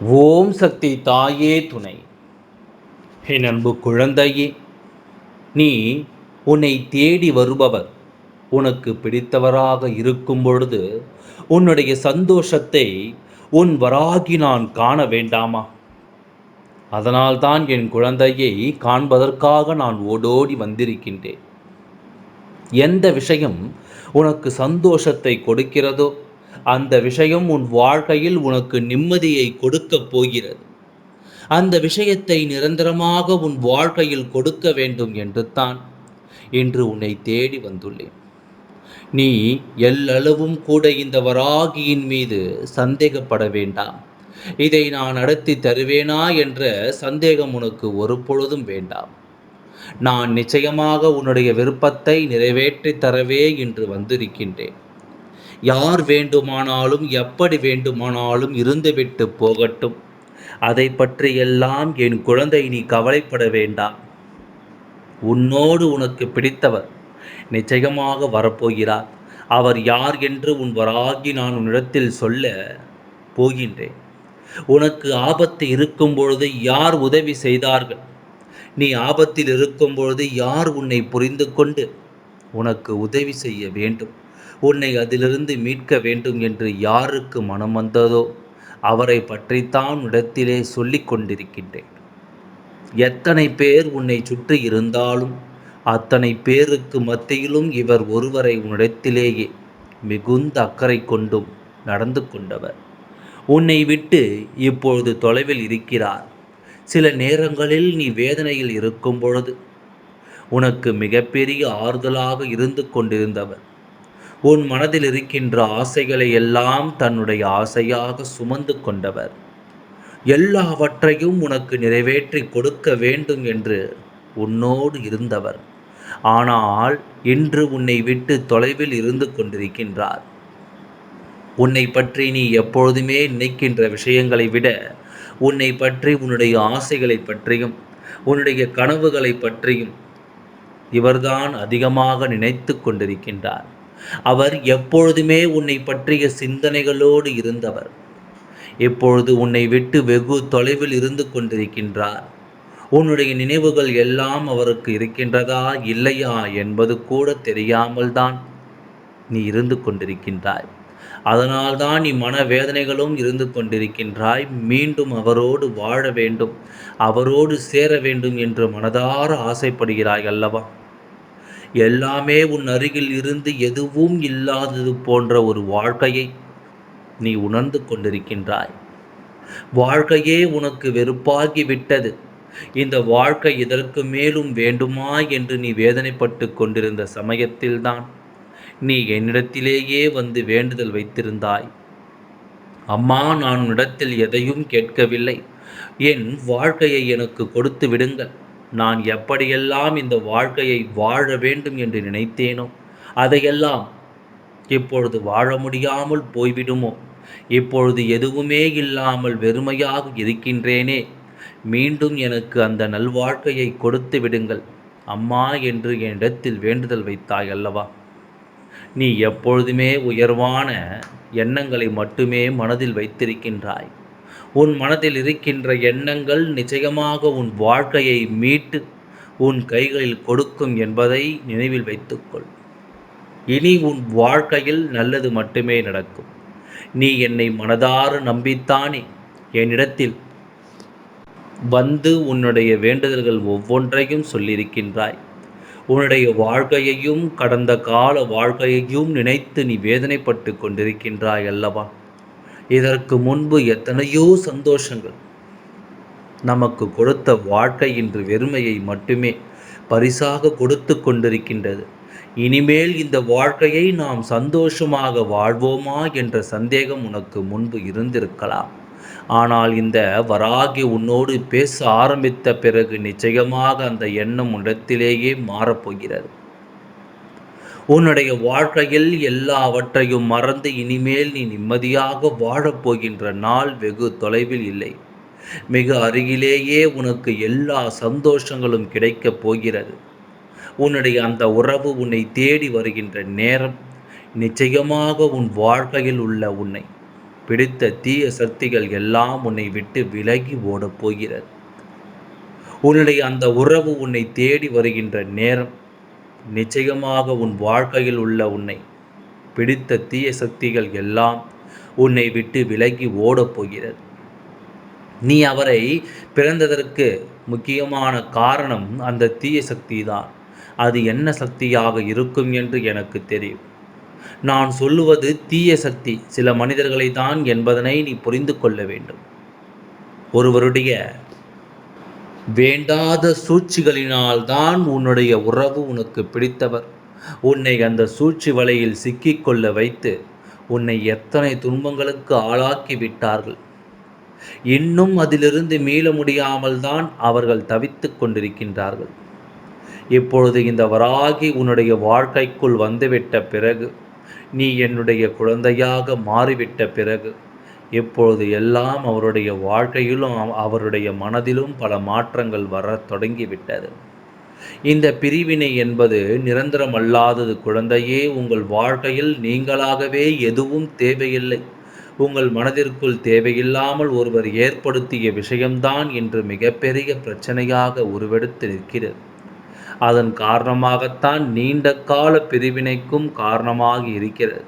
ஓம் சக்தி தாயே துணை. என் அன்பு குழந்தையே நீ உன்னை தேடி வருபவர். உனக்கு பிடித்தவராக இருக்கும் பொழுது உன்னுடைய சந்தோஷத்தை உன் வராகி நான் காண வேண்டாமா? அதனால்தான் என் குழந்தையை காண்பதற்காக நான் ஓடோடி வந்திருக்கின்றேன். எந்த விஷயம் உனக்கு சந்தோஷத்தை கொடுக்கிறதோ அந்த விஷயம் உன் வாழ்க்கையில் உனக்கு நிம்மதியை கொடுக்கப் போகிறது. அந்த விஷயத்தை நிரந்தரமாக உன் வாழ்க்கையில் கொடுக்க வேண்டும் என்று தான் இன்று உன்னை தேடி வந்துள்ளேன். நீ எல்லளவும் கூட இந்த வராகியின் மீது சந்தேகப்பட வேண்டாம். இதை நான் நடத்தி தருவேனா என்ற சந்தேகம் உனக்கு ஒரு பொழுதும் வேண்டாம். நான் நிச்சயமாக உன்னுடைய விருப்பத்தை நிறைவேற்றி தரவே இன்று வந்திருக்கின்றேன். யார் வேண்டுமானாலும் எப்படி வேண்டுமானாலும் இருந்துவிட்டு போகட்டும். அதை பற்றியெல்லாம் என் குழந்தை நீ கவலைப்பட வேண்டாம். உன்னோடு உனக்கு பிடித்தவர் நிச்சயமாக வரப்போகிறார். அவர் யார் என்று உன் வராகி நான் உன்னிடத்தில் சொல்ல போகின்றேன். உனக்கு ஆபத்து இருக்கும் பொழுது யார் உதவி செய்தார்கள்? நீ ஆபத்தில் இருக்கும் பொழுது யார் உன்னை புரிந்து கொண்டு உனக்கு உதவி செய்ய வேண்டும்? உன்னை அதிலிருந்து மீட்க வேண்டும் என்று யாருக்கு மனம் வந்ததோ அவரை பற்றித்தான் இடத்திலே சொல்லிக் கொண்டிருக்கின்றேன். எத்தனை பேர் உன்னை சுற்றி இருந்தாலும் அத்தனை பேருக்கு மத்தியிலும் இவர் ஒருவரை உன்னிடத்திலேயே மிகுந்த அக்கறை கொண்டும் நடந்து கொண்டவர். உன்னை விட்டு இப்பொழுது தொலைவில் இருக்கிறார். சில நேரங்களில் நீ வேதனையில் இருக்கும் பொழுது உனக்கு மிகப்பெரிய ஆறுதலாக இருந்து கொண்டிருந்தவர். உன் மனதில் இருக்கின்ற ஆசைகளை எல்லாம் தன்னுடைய ஆசையாக சுமந்து கொண்டவர். எல்லாவற்றையும் உனக்கு நிறைவேற்றி கொடுக்க வேண்டும் என்று உன்னோடு இருந்தவர். ஆனால் இன்று உன்னை விட்டு தொலைவில் இருந்து கொண்டிருக்கின்றார். உன்னை பற்றி நீ எப்பொழுதுமே நினைக்கின்ற விஷயங்களை விட உன்னை பற்றி உன்னுடைய ஆசைகளை பற்றியும் உன்னுடைய கனவுகளை பற்றியும் இவர்தான் அதிகமாக நினைத்து கொண்டிருக்கின்றார். அவர் எப்பொழுதுமே உன்னை பற்றிய சிந்தனைகளோடு இருந்தவர். இப்பொழுது உன்னை விட்டு வெகு தொலைவில் இருந்து கொண்டிருக்கின்றார்? உன்னுடைய நினைவுகள் எல்லாம் அவருக்கு இருக்கின்றதா இல்லையா என்பது கூட தெரியாமல் தான் நீ இருந்து கொண்டிருக்கின்றாய். அதனால்தான் நீ மனவேதனைகளும் இருந்து கொண்டிருக்கின்றாய். மீண்டும் அவரோடு வாழ வேண்டும் அவரோடு சேர வேண்டும் என்று மனதார ஆசைப்படுகிறாய் அல்லவா? எல்லாமே உன் அருகில் இருந்து எதுவும் இல்லாதது போன்ற ஒரு வாழ்க்கையை நீ உணர்ந்து கொண்டிருக்கின்றாய். வாழ்க்கையே உனக்கு வெறுப்பாகி விட்டது. இந்த வாழ்க்கை இதற்கு மேலும் வேண்டுமா என்று நீ வேதனைப்பட்டு கொண்டிருந்த சமயத்தில்தான் நீ என்னிடத்திலேயே வந்து வேண்டுதல் வைத்திருந்தாய். அம்மா நான் உன்னிடத்தில் எதையும் கேட்கவில்லை. என் வாழ்க்கையை எனக்கு கொடுத்து விடுங்கள். நான் எப்படியெல்லாம் இந்த வாழ்க்கையை வாழ வேண்டும் என்று நினைத்தேனோ அதையெல்லாம் இப்பொழுது வாழ முடியாமல் போய்விடுமோ? இப்பொழுது எதுவுமே இல்லாமல் வெறுமையாக இருக்கின்றேனே? மீண்டும் எனக்கு அந்த நல்வாழ்க்கையை கொடுத்து விடுங்கள். அம்மா என்று என்னிடத்தில் வேண்டுதல் வைத்தாய் அல்லவா? நீ எப்பொழுதுமே உயர்வான எண்ணங்களை மட்டுமே மனதில் வைத்திருக்கின்றாய். உன் மனதில் இருக்கின்ற எண்ணங்கள் நிச்சயமாக உன் வாழ்க்கையை மீட்டு உன் கைகளில் கொடுக்கும் என்பதை நினைவில் வைத்துக்கொள். இனி உன் வாழ்க்கையில் நல்லது மட்டுமே நடக்கும். நீ என்னை மனதார நம்பித்தானே? என்னிடத்தில் வந்து உன்னுடைய வேண்டுதல்கள் ஒவ்வொன்றையும் சொல்லியிருக்கின்றாய். உன்னுடைய வாழ்க்கையையும் கடந்த கால வாழ்க்கையையும் நினைத்து நீ வேதனைப்பட்டு கொண்டிருக்கின்றாய் அல்லவா? இதற்கு முன்பு எத்தனையோ சந்தோஷங்கள். நமக்கு கொடுத்த வாழ்க்கை இன்று வெறுமையை மட்டுமே பரிசாக கொடுத்து கொண்டிருக்கின்றது. இனிமேல் இந்த வாழ்க்கையை நாம் சந்தோஷமாக வாழ்வோமா என்ற சந்தேகம் உனக்கு முன்பு இருந்திருக்கலாம். ஆனால் இந்த வராகி உன்னோடு பேச ஆரம்பித்த பிறகு நிச்சயமாக அந்த எண்ணம் இடத்திலேயே மாறப்போகிறது. உன்னுடைய வாழ்க்கையில் எல்லாவற்றையும் மறந்து இனிமேல் நீ நிம்மதியாக வாழப்போகின்ற நாள் வெகு தொலைவில் இல்லை. மிக அருகிலேயே உனக்கு எல்லா சந்தோஷங்களும் கிடைக்கப் போகிறது. உன்னுடைய அந்த உறவு உன்னை தேடி வருகின்ற நேரம் நிச்சயமாக உன் வாழ்க்கையில் உள்ள உன்னை பிடித்த தீய சக்திகள் எல்லாம் உன்னை விட்டு விலகி ஓடப் போகிறது. உன்னுடைய அந்த உறவு உன்னை தேடி வருகின்ற நேரம் நிச்சயமாக உன் வாழ்க்கையில் உள்ள உன்னை பிடித்த தீய சக்திகள் எல்லாம் உன்னை விட்டு விலகி ஓடப் போகிறது. நீ அவரை பிறந்ததற்கு முக்கியமான காரணம் அந்த தீய சக்தி தான் அது என்ன சக்தியாக இருக்கும் என்று எனக்கு தெரியும். நான் சொல்லுவது தீய சக்தி. சில மனிதர்களை தான் என்பதனை நீ புரிந்து கொள்ள வேண்டும். ஒருவருடைய வேண்டாத சூழ்ச்சிகளினால் தான் உன்னுடைய உறவு உனக்கு பிடித்தவர். உன்னை அந்த சூழ்ச்சி வலையில் சிக்கிக்கொள்ள வைத்து உன்னை எத்தனை துன்பங்களுக்கு ஆளாக்கி விட்டார்கள். இன்னும் அதிலிருந்து மீள முடியாமல் தான் அவர்கள் தவித்து கொண்டிருக்கின்றார்கள். இப்பொழுது இந்த வராகி உன்னுடைய வாழ்க்கைக்குள் வந்துவிட்ட பிறகு நீ என்னுடைய குழந்தையாக மாறிவிட்ட பிறகு இப்பொழுது எல்லாம் அவருடைய வாழ்க்கையிலும் அவருடைய மனதிலும் பல மாற்றங்கள் வர தொடங்கிவிட்டது. இந்த பிரிவினை என்பது நிரந்தரமல்லாதது. குழந்தையே உங்கள் வாழ்க்கையில் நீங்களாகவே எதுவும் தேவையில்லை. உங்கள் மனதிற்குள் தேவையில்லாமல் ஒருவர் ஏற்படுத்திய விஷயம்தான் இன்று மிகப்பெரிய பிரச்சனையாக உருவெடுத்து நிற்கிறது. அதன் காரணமாகத்தான் நீண்ட கால பிரிவினைக்கும் காரணமாக இருக்கிறது.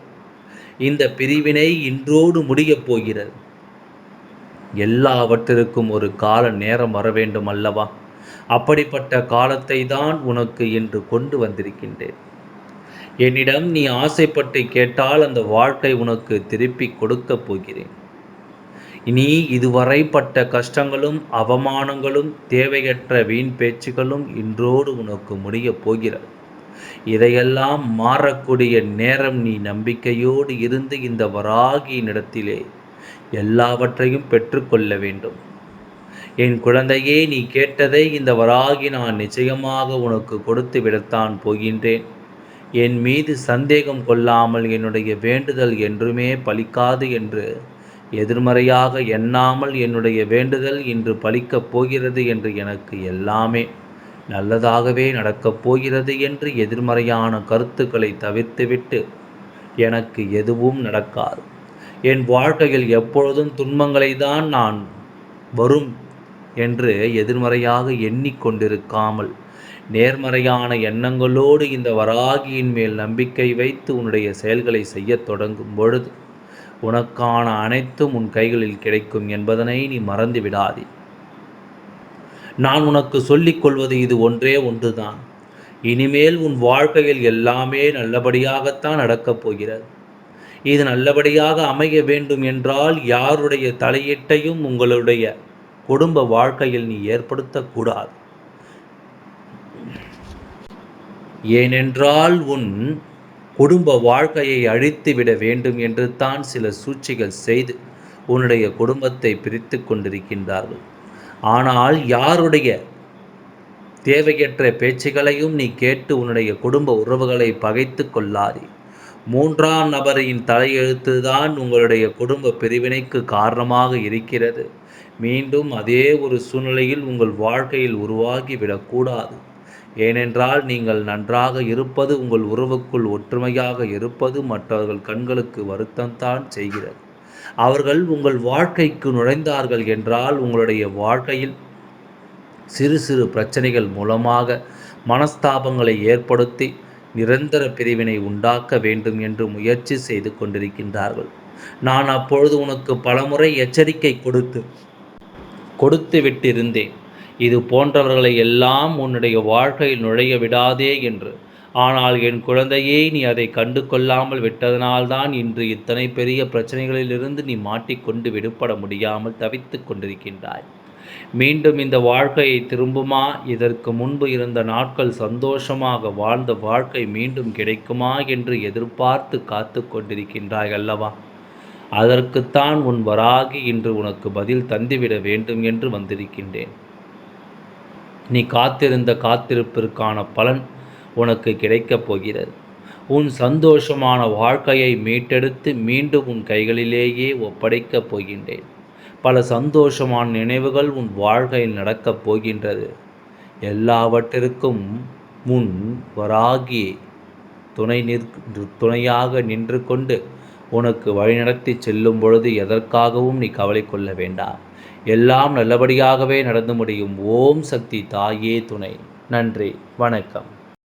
இந்த பிரிவினை இன்றோடு முடியப் போகிறது. எல்லாவற்றிற்கும் ஒரு கால நேரம் வர வேண்டும் அல்லவா? அப்படிப்பட்ட காலத்தை தான் உனக்கு இன்று கொண்டு வந்திருக்கின்றேன். என்னிடம் நீ ஆசைப்பட்டு கேட்டால் அந்த வாழ்க்கை உனக்கு திருப்பி கொடுக்கப் போகிறேன். இனி இதுவரைப்பட்ட கஷ்டங்களும் அவமானங்களும் தேவையற்ற வீண் பேச்சுகளும் இன்றோடு உனக்கு முடியப் போகிறது. இதையெல்லாம் மாறக்கூடிய நேரம் நீ நம்பிக்கையோடு இருந்து இந்த வராகியினிடத்திலே எல்லாவற்றையும் பெற்றுக்கொள்ள வேண்டும். என் குழந்தையே நீ கேட்டதை இந்த வராகி நான் நிச்சயமாக உனக்கு கொடுத்து விடத்தான் போகின்றேன். என் மீது சந்தேகம் கொள்ளாமல் என்னுடைய வேண்டுதல் என்றுமே பலிக்காது என்று எதிர்மறையாக எண்ணாமல் என்னுடைய வேண்டுதல் இன்று பலிக்கப் போகிறது என்று எனக்கு எல்லாமே. நல்லதாகவே நடக்கப் போகிறது என்று எதிர்மறையான கருத்துக்களை தவிர்த்துவிட்டு எனக்கு எதுவும் நடக்காது. என் வாழ்க்கையில் எப்பொழுதும் துன்பங்களை தான் நான் வரும் என்று எதிர்மறையாக எண்ணிக்கொண்டிருக்காமல் நேர்மறையான எண்ணங்களோடு இந்த வராகியின் மேல் நம்பிக்கை வைத்து உன்னுடைய செயல்களை செய்யத் தொடங்கும் பொழுது உனக்கான அனைத்தும் உன் கைகளில் கிடைக்கும் என்பதனை நீ மறந்து விடாதே நான் உனக்கு சொல்லிக் கொள்வது இது ஒன்றே ஒன்றுதான். இனிமேல் உன் வாழ்க்கையில் எல்லாமே நல்லபடியாகத்தான் நடக்கப் போகிறது. இது நல்லபடியாக அமைய வேண்டும் என்றால் யாருடைய தலையீட்டையும் உங்களுடைய குடும்ப வாழ்க்கையில் நீ ஏற்படுத்தக்கூடாது. ஏனென்றால் உன் குடும்ப வாழ்க்கையை அழித்து விட வேண்டும் என்று தான் சில சூழ்ச்சிகள் செய்து உன்னுடைய குடும்பத்தை பிரித்து கொண்டிருக்கின்றார்கள். ஆனால் யாருடைய தேவையற்ற பேச்சுகளையும் நீ கேட்டு உன்னுடைய குடும்ப உறவுகளை பகைத்து கொள்ளாதே. மூன்றாம் நபரின் தலையெழுத்து தான் உங்களுடைய குடும்ப பிரிவினைக்கு காரணமாக இருக்கிறது. மீண்டும் அதே ஒரு சூழ்நிலையில் உங்கள் வாழ்க்கையில் உருவாகி விடக்கூடாது ஏனென்றால் நீங்கள் நன்றாக இருப்பது உங்கள் உறவுக்குள் ஒற்றுமையாக இருப்பது மற்றவர்கள் கண்களுக்கு வருத்தம்தான் செய்கிறது. அவர்கள் உங்கள் வாழ்க்கைக்கு நுழைந்தார்கள் என்றால் உங்களுடைய வாழ்க்கையில் சிறு சிறு பிரச்சனைகள் மூலமாக மனஸ்தாபங்களை ஏற்படுத்தி நிரந்தர பிரிவினை உண்டாக்க வேண்டும் என்று முயற்சி செய்து கொண்டிருக்கின்றார்கள். நான் அப்பொழுது உனக்கு பலமுறை எச்சரிக்கை கொடுத்து கொடுத்து விட்டிருந்தேன். இது போன்றவர்களை எல்லாம் உன்னுடைய வாழ்க்கையில் நுழைய விடாதே என்று. ஆனால் என் குழந்தையே நீ அதை கண்டு கொள்ளாமல் விட்டதனால்தான் இன்று இத்தனை பெரிய பிரச்சனைகளிலிருந்து நீ மாட்டிக்கொண்டு விடுபட முடியாமல் தவித்து கொண்டிருக்கின்றாய். மீண்டும் இந்த வாழ்க்கையை திரும்புமா? இதற்கு முன்பு இருந்த நாட்கள் சந்தோஷமாக வாழ்ந்த வாழ்க்கை மீண்டும் கிடைக்குமா என்று எதிர்பார்த்து காத்து கொண்டிருக்கின்றாய் அல்லவா? அதற்குத்தான் உன் வராகி இன்று உனக்கு பதில் தந்துவிட வேண்டும் என்று வந்திருக்கின்றேன். நீ காத்திருந்த காத்திருப்பிற்கான பலன் உனக்கு கிடைக்கப் போகிறது. உன் சந்தோஷமான வாழ்க்கையை மீட்டெடுத்து மீண்டும் உன் கைகளிலேயே ஒப்படைக்கப் போகின்றேன். பல சந்தோஷமான நினைவுகள் உன் வாழ்க்கையில் நடக்கப் போகின்றது. எல்லாவற்றிற்கும் முன் வராகி துணை நிற் துணையாக நின்று கொண்டு உனக்கு வழிநடத்தி செல்லும் பொழுது எதற்காகவும் நீ கவலை கொள்ள வேண்டாம். எல்லாம் நல்லபடியாகவே நடந்து முடியும். ஓம் சக்தி தாயே துணை. நன்றி. வணக்கம்.